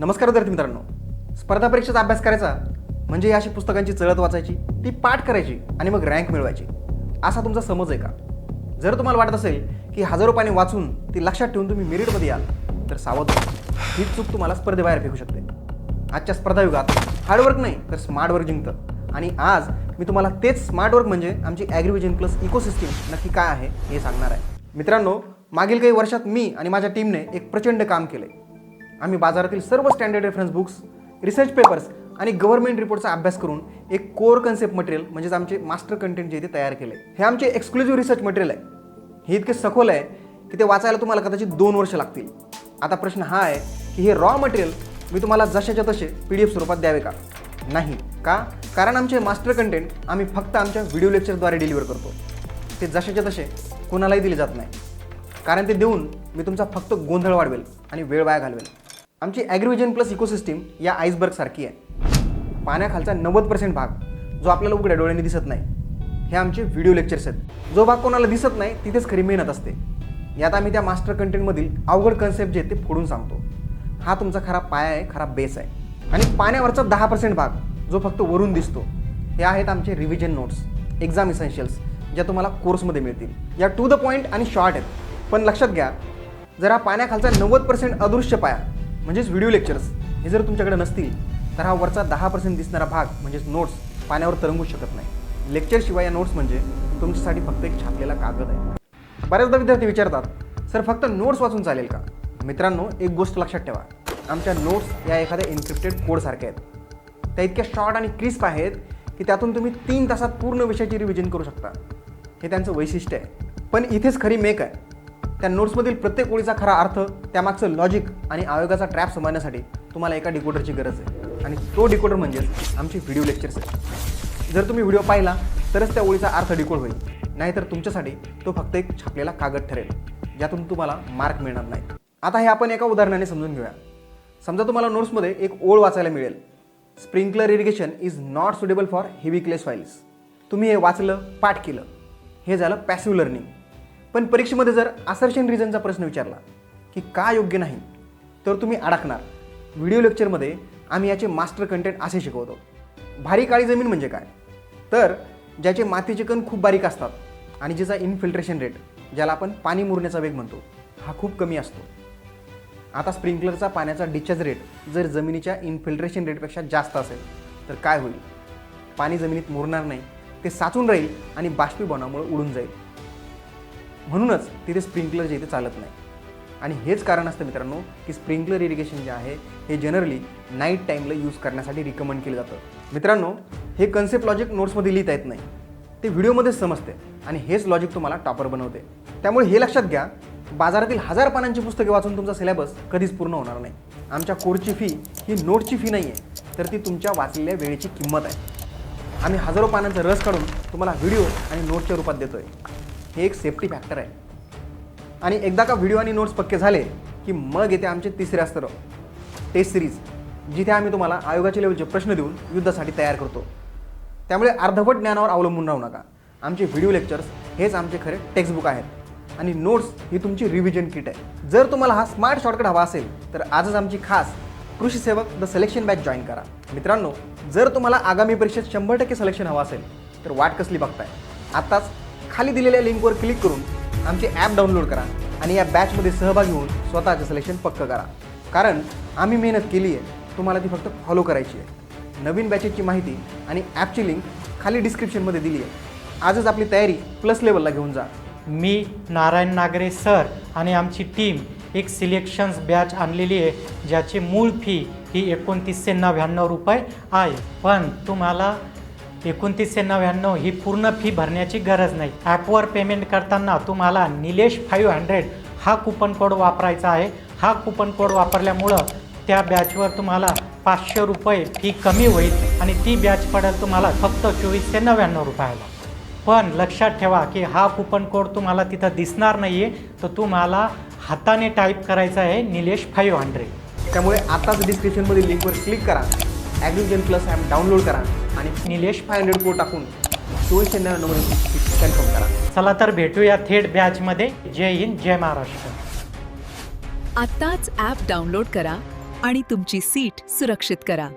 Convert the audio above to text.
नमस्कार विद्यार्थी मित्रांनो. स्पर्धा परीक्षेचा अभ्यास करायचा म्हणजे ही अशी पुस्तकांची चळत वाचायची ती पाठ करायची आणि मग रँक मिळवायची. असा तुमचा समज आहे का? जर तुम्हाला वाटत असेल की हजारो पाणी वाचून ती लक्षात ठेवून तुम्ही मेरिटमध्ये याल तर सावध ही चूक तुम्हाला स्पर्धेबाहेर फेकू शकते. आजच्या स्पर्धा युगात हार्डवर्क नाही तर स्मार्ट वर्क जिंकतं. आणि आज मी तुम्हाला तेच स्मार्ट वर्क म्हणजे आमची ॲग्रिव्हिजन प्लस इकोसिस्टीम नक्की काय आहे हे सांगणार आहे. मित्रांनो मागील काही वर्षात मी आणि माझ्या टीमने एक प्रचंड काम केलं आम्ही बाजारातील सर्व standard reference books research papers आणि गव्हर्नमेंट रिपोर्टचा अभ्यास करून एक कोर कन्सेप्ट मटेरियल म्हणजेच आमचे मास्टर कंटेंट जे ते तयार केले हे आमचे एक्सक्लुझिव्ह रिसर्च मटेरियल आहे. हे इतके सखोल आहे की ते वाचायला तुम्हाला कदाचित दोन वर्ष लागतील. आता प्रश्न हा आहे की हे रॉ मटेरियल मी तुम्हाला जशाच्या तसे पी डी एफ स्वरूपात द्यावे का? नाही. का? कारण आमचे मास्टर कंटेंट आम्ही फक्त आमच्या व्हिडिओ लेक्चरद्वारे डिलिव्हर करतो. ते जशाच्या तसे कोणालाही दिले जात नाही. कारण ते देऊन मी तुमचा फक्त गोंधळ वाढवेल आणि वेळ वाया घालवेल. आमची ॲग्रिव्हिजन प्लस इकोसिस्टीम या आईसबर्गसारखी आहे. पाण्याखालचा नव्वद पर्सेंट भाग जो आपल्याला उघड्या डोळ्यांनी दिसत नाही. हे आमचे व्हिडिओ लेक्चर्स आहेत. जो भाग कोणाला दिसत नाही तिथेच खरी मेहनत असते. यात आम्ही त्या मास्टर कंटेंटमधील अवघड कन्सेप्ट जे आहेत ते फोडून सांगतो. हा तुमचा खरा पाया आहे खरा बेस आहे. आणि पाण्यावरचा दहा पर्सेंट भाग जो फक्त वरून दिसतो हे आहेत आमचे रिव्हिजन नोट्स एक्झाम इसेन्शियल्स ज्या तुम्हाला कोर्समध्ये मिळतील. या टू द पॉईंट आणि शॉर्ट आहेत. पण लक्षात घ्या जर हा पाण्याखालचा नव्वद पर्सेंट अदृश्य पाया म्हणजेच व्हिडिओ लेक्चर्स हे जर तुमच्याकडे नसतील तर हा वरचा दहा पर्सेंट दिसणारा भाग म्हणजेच नोट्स पाण्यावर तरंगू शकत नाही. लेक्चरशिवाय या नोट्स म्हणजे तुमच्यासाठी फक्त एक छापलेला कागद आहे. बऱ्याचदा विद्यार्थी विचारतात सर फक्त नोट्स वाचून चालेल का? मित्रांनो एक गोष्ट लक्षात ठेवा. आमच्या नोट्स या एखाद्या इन्क्रिप्टेड कोडसारख्या आहेत. त्या इतक्या शॉर्ट आणि क्रिस्प आहेत की त्यातून तुम्ही तीन तासात पूर्ण विषयाची रिव्हिजन करू शकता. हे त्यांचं वैशिष्ट्य आहे. पण इथेच खरी मेक आहे. त्या नोट्समधील प्रत्येक ओळीचा खरा अर्थ त्यामागचं लॉजिक आणि आयोगाचा ट्रॅप समजण्यासाठी तुम्हाला एका डिकोडरची गरज आहे. आणि तो डिकोडर म्हणजेच आमचे व्हिडिओ लेक्चर्स आहेत जर तुम्ही व्हिडिओ पाहिला तरच त्या ओळीचा अर्थ डिकोड होईल. नाहीतर तुमच्यासाठी तो फक्त एक छापलेला कागद ठरेल ज्यातून तुम्हाला मार्क मिळणार नाही. आता हे आपण एका उदाहरणाने समजून घेऊया. समजा तुम्हाला नोट्समध्ये एक ओळ वाचायला मिळेल. Sprinkler irrigation is not suitable for heavy clays files तुम्ही हे वाचलं पाठ केलं. हे झालं पॅसिव्ह लर्निंग पण परीक्षेमध्ये जर असर्शन रिझनचा प्रश्न विचारला की का योग्य नाही तर तुम्ही अडकणार. व्हिडिओ लेक्चरमध्ये आम्ही याचे मास्टर कंटेंट असे शिकवतो. भारी काळी जमीन म्हणजे काय? तर ज्याचे मातीचे कण खूप बारीक असतात आणि ज्याचा इन्फिल्ट्रेशन रेट ज्याला आपण पाणी मुरण्याचा वेग म्हणतो हा खूप कमी असतो. आता स्प्रिंकलरचा पाण्याचा डिस्चार्ज रेट जर जमिनीच्या इन्फिल्ट्रेशन रेटपेक्षा जास्त असेल तर काय होईल? पाणी जमिनीत मुरणार नाही ते साचून राहील आणि बाष्पीभवनामुळे उडून जाईल. म्हणूनच तिथे स्प्रिंकलर जे इथे चालत नाही. आणि हेच कारण असतं मित्रांनो की स्प्रिंकलर इरिगेशन जे आहे हे जनरली नाईट टाईमला यूज करण्यासाठी रिकमेंड केलं जातं. मित्रांनो हे कन्सेप्ट लॉजिक नोट्समध्ये लिहिता येत नाही. ते व्हिडिओमध्येच समजते आणि हेच लॉजिक तुम्हाला टॉपर बनवते. त्यामुळे हे लक्षात घ्या बाजारातील हजार पानांची पुस्तके वाचून तुमचा सिलेबस कधीच पूर्ण होणार नाही. आमच्या कोर्सची फी ही नोटची फी नाही आहे तर ती तुमच्या वाचलेल्या वेळेची किंमत आहे. आम्ही हजारो पानांचा रस काढून तुम्हाला व्हिडिओ आणि नोटच्या रूपात देतो आहे हे एक सेफ्टी फॅक्टर आहे. आणि एकदा का व्हिडिओ आणि नोट्स पक्के झाले की मग येते आमचे तिसरे अस्त्र टेस्ट सिरीज जिथे आम्ही तुम्हाला आयोगाच्या लेवलचे प्रश्न देऊन युद्धासाठी तयार करतो. त्यामुळे अर्धवट ज्ञानावर अवलंबून राहू नका. आमचे व्हिडिओ लेक्चर्स हेच आमचे खरे टेक्स्टबुक आहेत. आणि नोट्स ही तुमची रिव्हिजन किट आहे. जर तुम्हाला हा स्मार्ट शॉर्टकट हवा असेल तर आजच आमची खास कृषी सेवक द सिलेक्शन बॅच जॉईन करा. मित्रांनो जर तुम्हाला आगामी परीक्षेत शंभर टक्के सिलेक्शन हवं असेल तर वाट कसली बघताय? आत्ताच खाली दिलेल्या लिंकवर क्लिक करून आमचे ॲप डाउनलोड करा आणि या बॅचमध्ये सहभागी होऊन स्वतःचं सिलेक्शन पक्क करा. कारण आम्ही मेहनत केली आहे. तुम्हाला ती फक्त फॉलो करायची आहे. नवीन बॅचेसची माहिती आणि ॲपची लिंक खाली डिस्क्रिप्शनमध्ये दिली आहे. आजच आपली तयारी प्लस लेवलला घेऊन जा. मी नारायण नागरे सर आणि आमची टीम एक सिलेक्शन्स बॅच आणलेली आहे ज्याची मूळ फी ही एकोणतीसशे नव्याण्णव रुपये आहे. पण तुम्हाला एकोणतीसशे नव्याण्णव ही पूर्ण फी भरण्याची गरज नाही. ॲपवर पेमेंट करताना तुम्हाला निलेश फाईव्ह हंड्रेड हा कुपन कोड वापरायचा आहे. हा कुपन कोड वापरल्यामुळं त्या बॅचवर तुम्हाला पाचशे रुपये फी कमी होईल आणि ती बॅच पडेल तुम्हाला फक्त चोवीसशे नव्याण्णव रुपयाला. पण लक्षात ठेवा की हा कुपन कोड तुम्हाला तिथं दिसणार नाही आहे तर तुम्हाला हाताने टाईप करायचा आहे निलेश फाईव्ह हंड्रेड त्यामुळे आताच डिस्क्रिप्शनमध्ये लिंकवर क्लिक करा. ॲग्रिजन प्लस ॲप डाउनलोड करा आणि निलेश फाय हंड्रेड कोड टाकून चोवीसशे नव्याण्णवमध्ये कन्फर्म करा. चला तर भेटूया थेट बॅचमध्ये जय हिंद जय महाराष्ट्र. आत्ताच ॲप डाउनलोड करा आणि तुमची सीट सुरक्षित करा.